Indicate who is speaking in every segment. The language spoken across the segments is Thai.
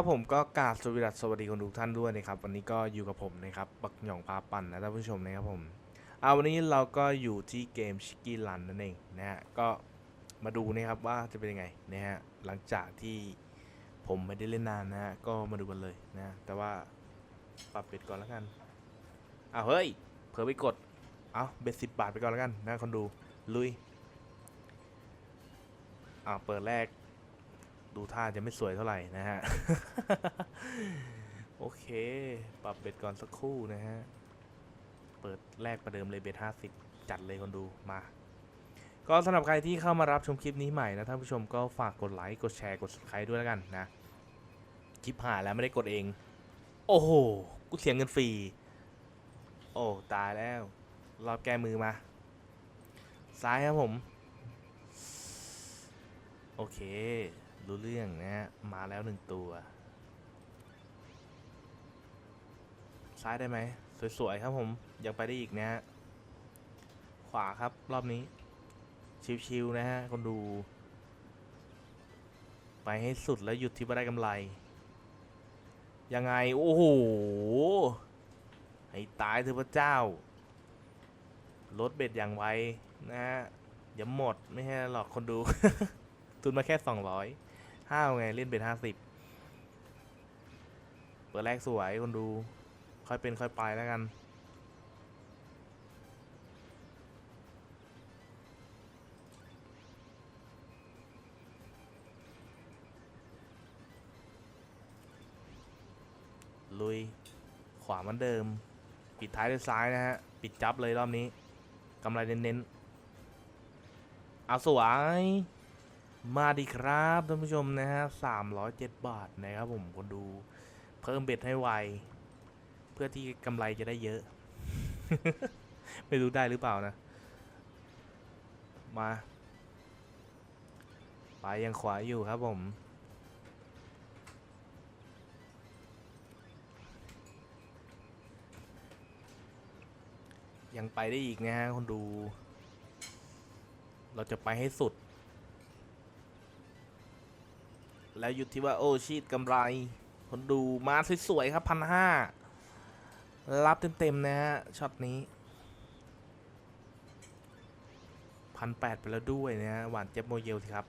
Speaker 1: ครับผมก็กราบสวัสดีสวัสดีคนทุกท่านด้วยนะครับ วันนี้ก็อยู่กับผมนะครับบักหย่องพาปั่นนะท่านผู้ชมนะครับผมเอาวันนี้เราก็อยู่ที่เกมชิกกี้รันนั่นเองนะฮะก็มาดูนะครับว่าจะเป็นยังไงนะฮะหลังจากที่ผมไม่ได้เล่นนานนะฮะก็มาดูกันเลยนะแต่ว่าปรับเบ็ดก่อนแล้วกันเอาเฮ้ยเผลอไปกดเอาเบ็ดสิบบาทไปก่อนแล้วกันนะคนดูลุยอ้าเปิดแรก ดูท่าจะไม่สวยเท่าไหร่นะฮะ โอเค ปรับเบ็ดก่อนสักครู่นะฮะ เปิดแรกประเดิมเลยเบ็ดห้าสิบจัดเลยคนดูมา ก็สำหรับใครที่เข้ามารับชมคลิปนี้ใหม่นะท่านผู้ชมก็ฝากกดไลค์ กดแชร์ กด subscribe ด้วยแล้วกันนะ คลิปหาแล้วไม่ได้กดเอง โอ้โห กูเสียเงินฟรี โอ้ตายแล้ว รอบแก้มือมา ซ้ายครับผม โอเค รู้เรื่องนะฮะ มาแล้วหนึ่งตัว ซ้ายได้ไหม สวย ๆ ครับผมยังไปได้อีกนะฮะ ขวาครับรอบนี้ ชิว ๆ นะฮะ คนดู ไปให้สุดแล้วหยุดที่ว่ได้กำไร ยังไง โอ้โห ให้ตายเถอะพระเจ้า ลดเบ็ดอย่างไวนะฮะอย่าหมดไม่ใช่หรอกคนดูทุนมาแค่สองร้อย ห้าวไง เล่นเป็นห้าสิบเปิดแรกสวยคนดู ค่อยเป็นค่อยไปแล้วกันลุย ขวาเหมือนเดิม ปิดท้ายด้วยซ้ายนะฮะ ปิดจับเลยรอบนี้กำไรเน้นๆเอาสวย มาดีครับท่านผู้ชมนะฮะสามร้อยเจ็ดบาทนะครับผมคนดู เพิ่มเบ็ดให้ไว เพื่อที่กำไรจะได้เยอะ ไม่รู้ได้หรือเปล่านะ มา ไปยังขวาอยู่ครับผมยังไปได้อีกนะฮะคนดู เราจะไปให้สุด แล้วหยุดที่ว่าโอ้ชีดกำไร คนดูมาสวยๆครับพันห้ารับเต็มๆนะฮะช็อตนี้พันแปดไปแล้วด้วยนะฮะหวานเจ็บโมเยลสิครับ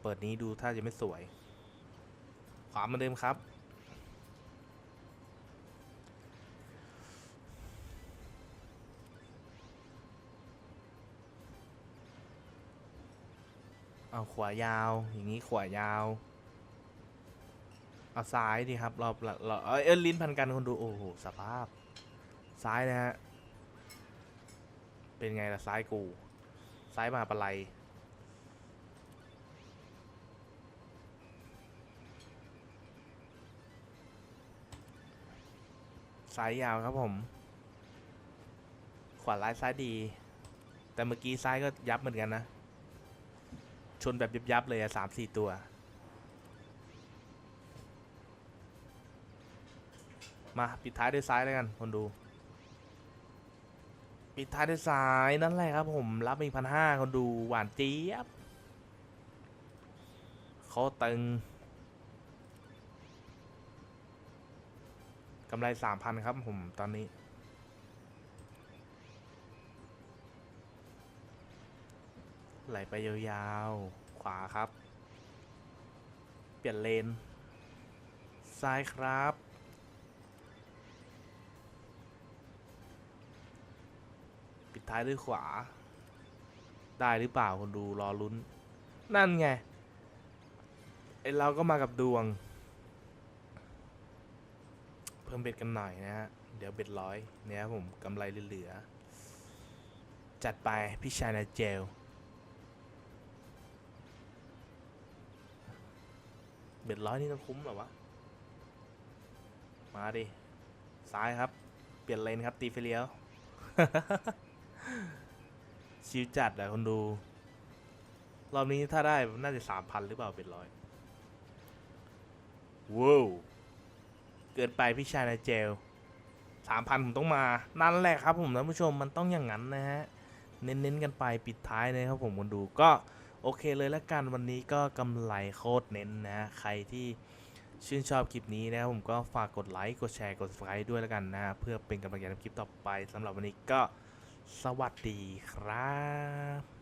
Speaker 1: เปิดนี้ดูถ้าจะไม่สวย ขวาเหมาเดิมครับ เอาขวายาว อย่างนี้ขวายาว เอาซ้ายดีครับเราเราเราเออลิ้นพันกันคนดูโอ้โหสภาพ ซ้ายนะฮะ เป็นไงล่ะซ้ายกู ซ้ายมาปะไลซ้ายยาวครับผม ขวาร้ายซ้ายดี แต่เมื่อกี้ซ้ายก็ยับเหมือนกันนะ ชนแบบยับๆเลยอะสามสี่ตัว มาปิดท้ายด้วยซ้ายแล้วกันคนดู ปิดท้ายด้วยซ้ายนั่นแหละครับผมรับอีกพันห้าคนดูหวานเจี๊ยบเขาตึงกำไรสามพันครับผมตอนนี้ไหลไปยาวๆ ขวาครับ เปลี่ยนเลน ซ้ายครับ ท้ายด้วยขวา ได้หรือเปล่าคนดูรอลุ้น นั่นไงไอเราก็มากับดวง เพิ่มเบ็ดกันหน่อยนะฮะ เดี๋ยวเบ็ดร้อยเนี่ยผมกำไรเหลือ จัดไปพี่ชายนาเจลเบ็ดร้อยนี่ต้องคุ้มหรอวะ มาดิ ซ้ายครับ เปลี่ยนเลนครับ ตีไฟเลี้ยว ชิวจัดอะคนดู รอบนี้ถ้าได้น่าจะสามพันหรือเปล่าเบ็ดร้อยว้าวเกินไปพี่ชายนายเจลสามพันผมต้องมา นั่นแหละครับผมท่านผู้ชมมันต้องอย่างนั้นนะฮะ เน้นๆกันไปปิดท้ายนะครับผมคนดูก็โอเคเลยละกันวันนี้ก็กำไรโคตรเน้นนะใครที่ชื่นชอบคลิปนี้นะครับผมก็ฝากกดไลค์กดแชร์กด subscribe ด้วยแล้วกันนะฮะเพื่อเป็นกำลังใจในคลิปต่อไปสำหรับวันนี้ก็ สวัสดีครับ